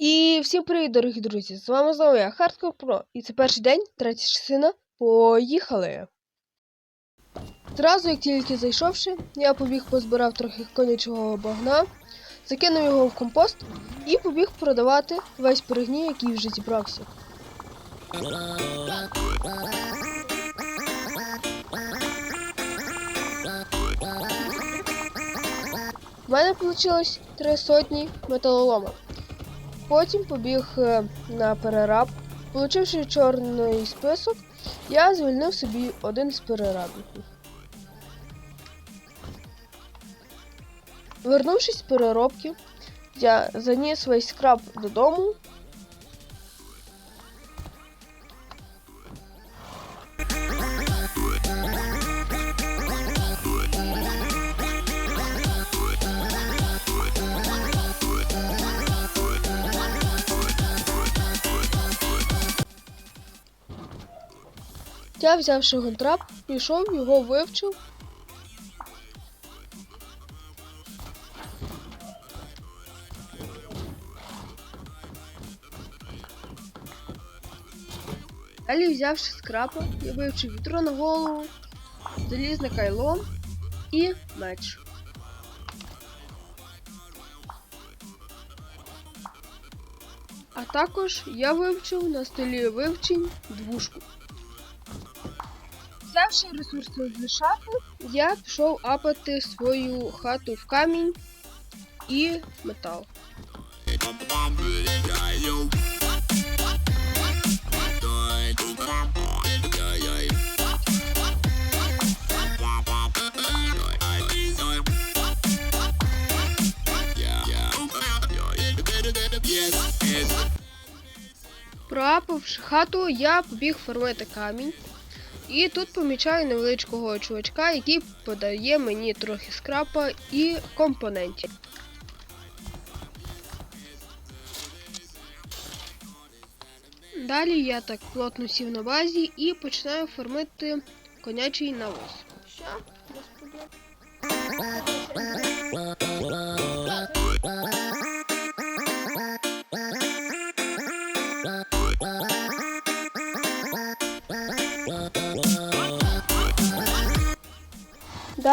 І всім привіт, дорогі друзі! З вами знову я, Hardcore Pro. І це перший день, третя частина. Поїхали! Зразу, як тільки зайшовши, я побіг позбирав трохи конячого багна, закинув його в компост і побіг продавати весь перегній, який вже зібрався. У мене вийшло три сотні металолома. Потім побіг е, на перераб. Получивши чорний список, я звільнив собі один з перерабників. Вернувшись з переробки, я заніс весь скраб додому. Я, взявши гонтрап, пішов, його вивчив. Далі, взявши скрапа, я вивчив вітро на голову, залізне кайло і меч. А також я вивчив на столі вивчень двушку. Взявши ресурси з шафи, я пішов апати свою хату в камінь і метал. Проапавши хату, я побіг формити камінь. І тут помічаю невеличкого чувачка, який подає мені трохи скрапа і компонентів. Далі я так плотно сів на базі і починаю формити конячий навоз. Що?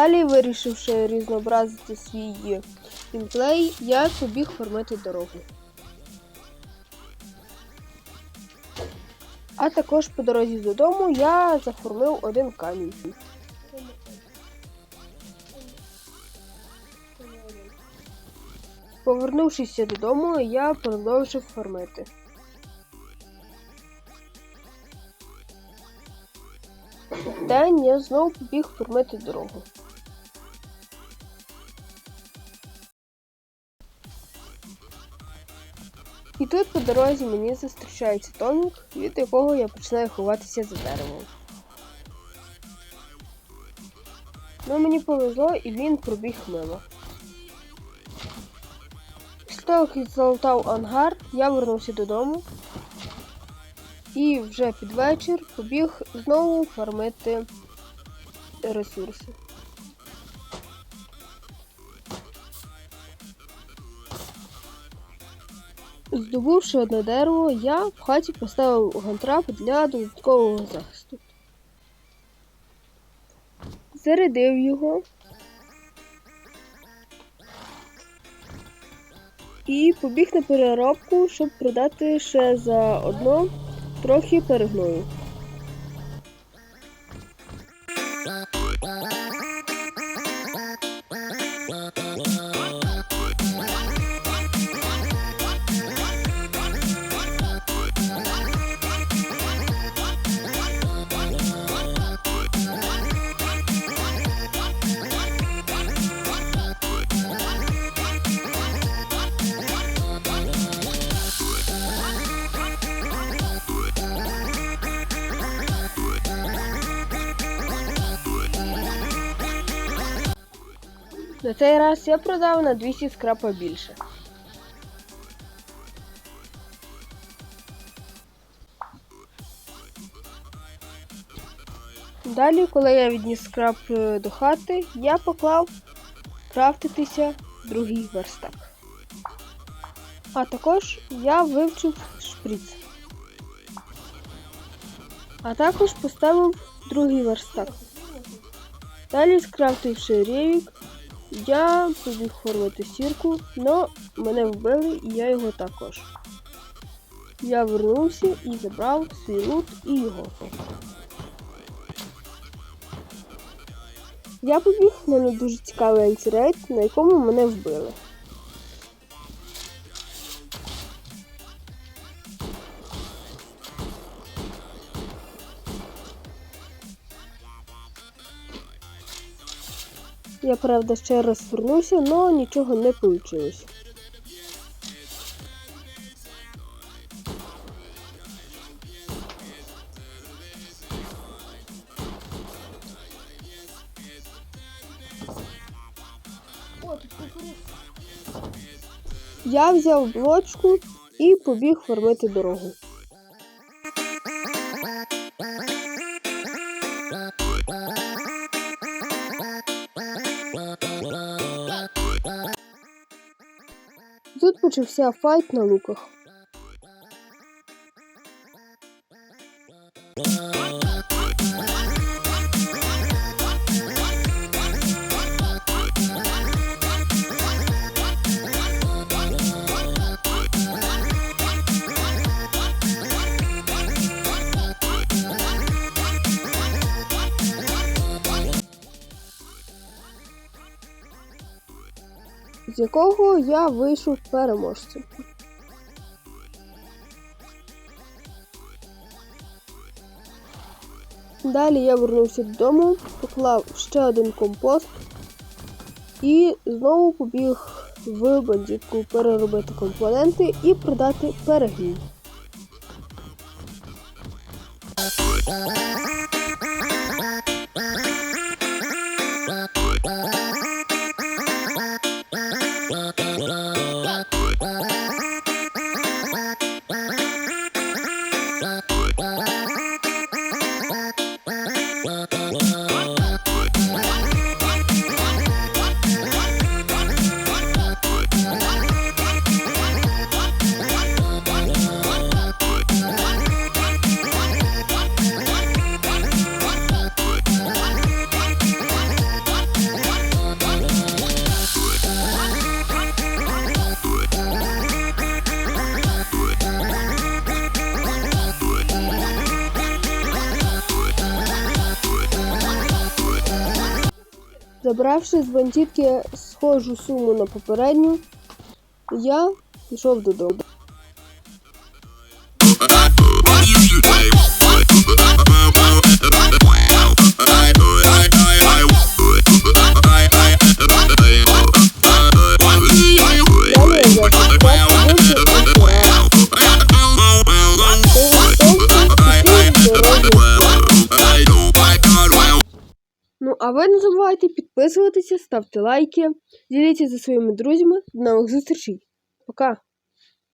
Далі, вирішивши різнообразити свій геймплей, я побіг формити дорогу. А також по дорозі додому я заформив один камінь. Повернувшися додому, я продовжив формити. День я знову побіг формити дорогу. І тут по дорозі мені зустрічається Томік, від якого я починаю ховатися за деревом. Ну мені повезло і він пробіг мимо. Після того, як залутав ангар, я вернувся додому і вже під вечір побіг знову фармити ресурси. Здобувши одне дерево, я в хаті поставив гантрап для додаткового захисту. Зарядив його. І побіг на переробку, щоб продати ще за одно трохи перегною. На цей раз я продав на 200 скрапа більше. Далі, коли я відніс скраб е, до хати, я поклав крафтитися другий верстак. А також я вивчив шприц. А також поставив другий верстак. Далі, скрафтивши ревік, я побіг формити сірку, але мене вбили і я його також. Я вернувся і забрав свій лут і його. Я побіг на не дуже цікавий антирейд, на якому мене вбили. Я правда ще раз вернувся, але нічого не вийшло. Я взяв блочку і побіг формити дорогу. Тут почався файт на луках. З якого я вийшов переможцем. Далі я вернувся додому, поклав ще один компост і знову побіг в бандитку переробити компоненти і продати перегній. Забравши з бандитки схожу суму на попередню, я пішов додому. А ви не забувайте підписуватися, ставте лайки, діліться зі своїми друзями. До нових зустрічей. Пока!